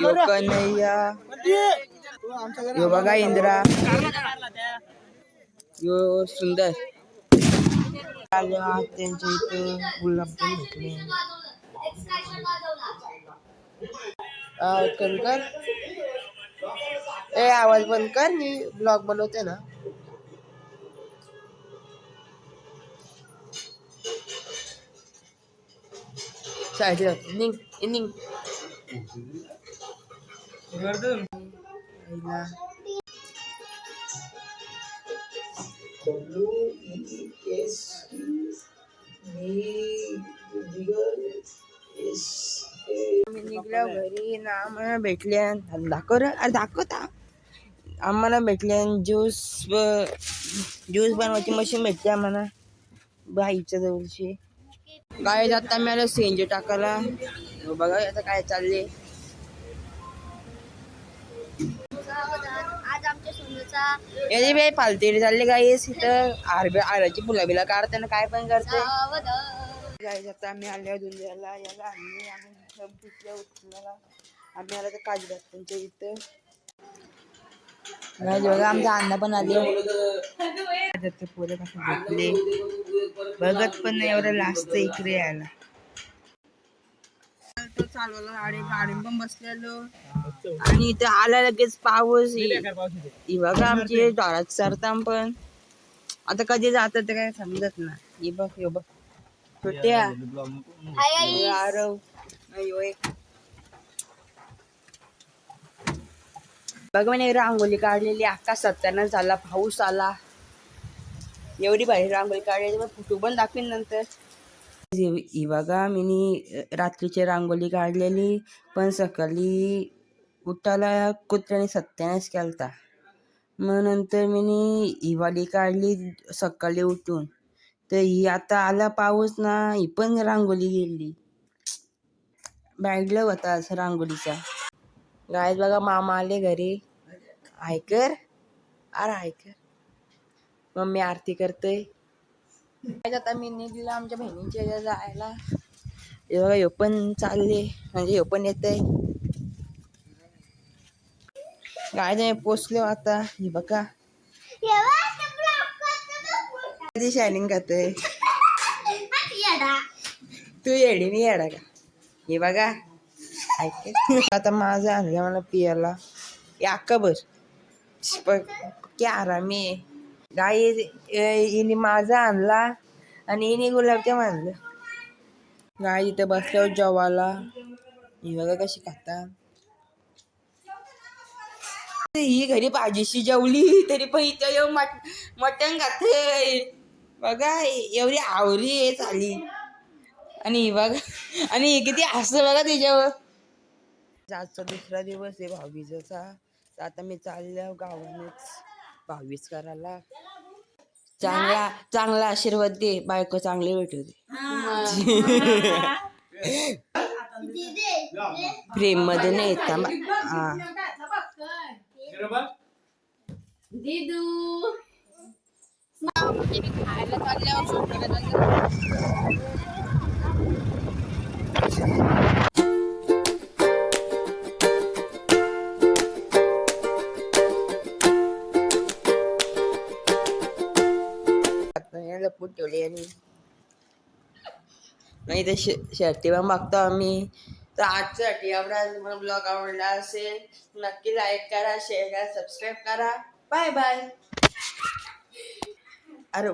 यो कन्हैया. यो बघा इंद्रा. यो सुंदर. त्यांच्या इथे गुलाब पण भेटले. कर. ए आवाज बंद कर. मी ब्लॉग बनवते ना. शाळेत इनिंग निघ आईला. आम्ही निघल्या घरी ना आम्हाला भेटले दाखव अरे दाखवता आम्हाला भेटले ज्यूस ज्यूस बनवायची मशीन भेटली आम्हाला. बाईच्या जवळची. काय आता मला सीएनजी टाकायला. बघा आता काय चालले आज आमच्या सोनूचा याची बाई फालतेरी चालले काय इथं. आरबे आराची फुला बिला काढताना काय पण करते. गाईज आता आम्ही आल्या दुनियाला याला आम्ही तिथल्या उचलाला. आम्ही आला तर काजू त्यांच्या इथं. गाईज बघा आमचा अण्णा पण आले आता पोरं कसं भेटले बघत पण नाही एवढं लास्ट इकडे यायला. चालवलं गाडी गाडी पण बसलेलो. आणि इथं आला लगेच पाऊस. ही बघा आमची डोळ्यात सरता पण. आता कधी जातात ते काय समजत ना ही बघ हे बघ. छोट्या. आरव. अयो रांगोळी काढलेली आकाशात त्यांना झाला पाऊस आला. एवढी भारी रांगोळी काढलेली मग फोटो पण दाखवीन नंतर. ही बघा मी रात्रीची रांगोळी काढलेली पण सकाळी उठायला कुत्र्याने सत्यानाश केलता. मग नंतर मी हिवाळी काढली सकाळी उठून. तर ही आता आला पाऊस ना ही पण रांगोळी गेली. बॅगला होता असं रांगोळीचा. गाय बघा मामा आले घरी. ऐकर अरे ऐकर मम्मी आरती करते. आता मी निघला आमच्या बहिणीच्या जायला. हे बघा ह्यो पण चालले. म्हणजे ह्यो पण येते काय नाही पोचलो आता. हे बघा. कधी शायनिंग करते तू येडी. नाही येडा का? हे बघा. ऐक आता माझं आणलं मला पियाला. या अक्का बस क्या आरामी आहे. गाई हिने माझा आणला आणि हिने गुलाबजाम आणलं गाय इथं बसल्यावर जेवायला. ही बघा कशी खाता. ही घरी भाजीशी जेवली तरी पण इथं येऊ मट मटण खाते बघा एवढी आवरी आहे चाली आणि बघा आणि किती हसतं बघा त्याच्यावर आजचा दुसरा दिवस आहे भाऊबीजेचा. तर आता मी चालल्या गावानेच भाऊबीज करायला. चांगला चांगला आशीर्वाद दे बायको चांगली भेटू दे. प्रेममध्ये नाही येता हा. दिदू. हे लपून ठेवली आणि नाही तर शर्टी पण बघतो आम्ही. तर आजसाठी आपला ब्लॉग आवडला असेल नक्की लाईक करा शेअर करा सबस्क्राईब करा. बाय बाय अरे